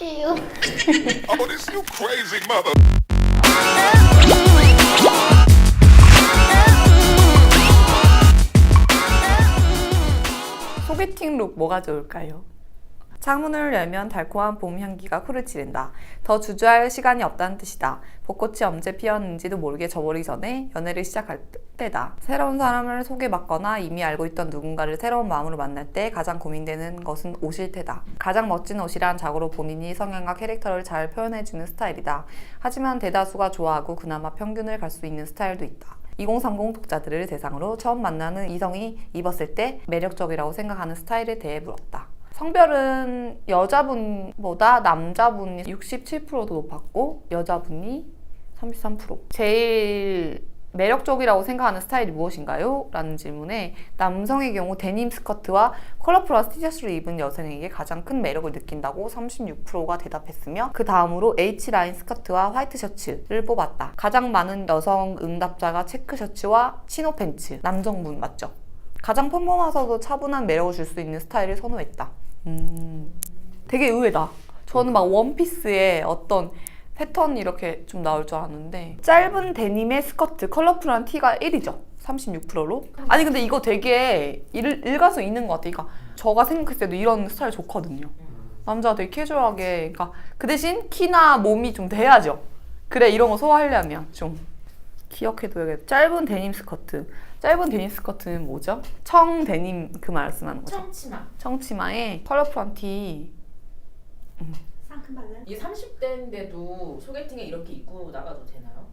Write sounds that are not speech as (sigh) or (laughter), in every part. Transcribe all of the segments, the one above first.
할게요. Oh, this you crazy mother. 소개팅 룩 뭐가 좋을까요? 창문을 열면 달콤한 봄 향기가 후르치른다. 더 주저할 시간이 없다는 뜻이다. 벚꽃이 언제 피었는지도 모르게 져버리기 전에 연애를 시작할 때다. 새로운 사람을 소개받거나 이미 알고 있던 누군가를 새로운 마음으로 만날 때 가장 고민되는 것은 옷일 테다. 가장 멋진 옷이란 자고로 본인이 성향과 캐릭터를 잘 표현해주는 스타일이다. 하지만 대다수가 좋아하고 그나마 평균을 갈 수 있는 스타일도 있다. 2030 독자들을 대상으로 처음 만나는 이성이 입었을 때 매력적이라고 생각하는 스타일에 대해 물었다. 성별은 여자분보다 남자분이 67%도 높았고 여자분이 33%. 제일 매력적이라고 생각하는 스타일이 무엇인가요? 라는 질문에 남성의 경우 데님 스커트와 컬러풀한 티셔츠를 입은 여성에게 가장 큰 매력을 느낀다고 36%가 대답했으며 그 다음으로 H라인 스커트와 화이트 셔츠를 뽑았다. 가장 많은 여성 응답자가 체크 셔츠와 치노 팬츠, 남성분 맞죠? 가장 평범하서도 차분한 매력을 줄 수 있는 스타일을 선호했다. 음, 되게 의외다. 저는 막 원피스에 어떤 패턴이 이렇게 좀 나올 줄 알았는데 짧은 데님의 스커트, 컬러풀한 티가 1위죠. 36%로. 아니 근데 이거 되게 일, 일가서 있는 것 같아. 그러니까 저가 생각했을 때도 이런 스타일 좋거든요. 남자가 되게 캐주얼하게. 그러니까 그 대신 키나 몸이 좀 돼야죠. 그래 이런 거 소화하려면 좀 기억해둬야겠다. 짧은 데님 스커트. 짧은 데님 스커트는 뭐죠? 청 데님 그 말씀하는 거죠. 청치마. 청치마에 컬러풀한 티. 상큼발랄. 이게 30대인데도 소개팅에 이렇게 입고 나가도 되나요?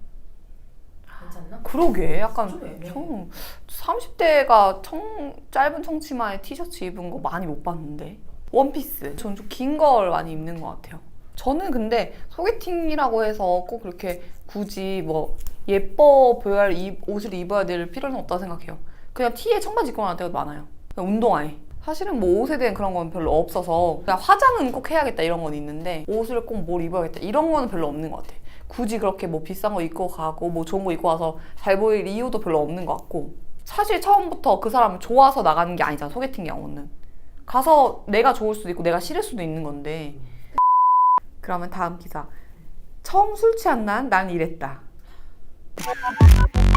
괜찮나? 그러게 약간. 청 30대가 청 짧은 청치마에 티셔츠 입은 거 많이 못 봤는데 원피스 저는 좀긴 걸 많이 입는 것 같아요 저는 근데 소개팅이라고 해서 꼭 그렇게 굳이 뭐 예뻐 보여야 할 이- 옷을 입어야 될 필요는 없다고 생각해요. 그냥 티에 청바지 입고 나갈 때가 많아요. 그냥 운동화에 사실은 뭐 옷에 대한 그런 건 별로 없어서 그냥 화장은 꼭 해야겠다 이런 건 있는데 옷을 꼭 뭘 입어야겠다 이런 거는 별로 없는 것 같아. 굳이 그렇게 뭐 비싼 거 입고 가고 뭐 좋은 거 입고 와서 잘 보일 이유도 별로 없는 것 같고. 사실 처음부터 그 사람을 좋아서 나가는 게 아니잖아 소개팅 경우는. 가서 내가 좋을 수도 있고 내가 싫을 수도 있는 건데. 그러면 다음 기사. 처음 술 취한 난 난 이랬다 Thank (laughs) you.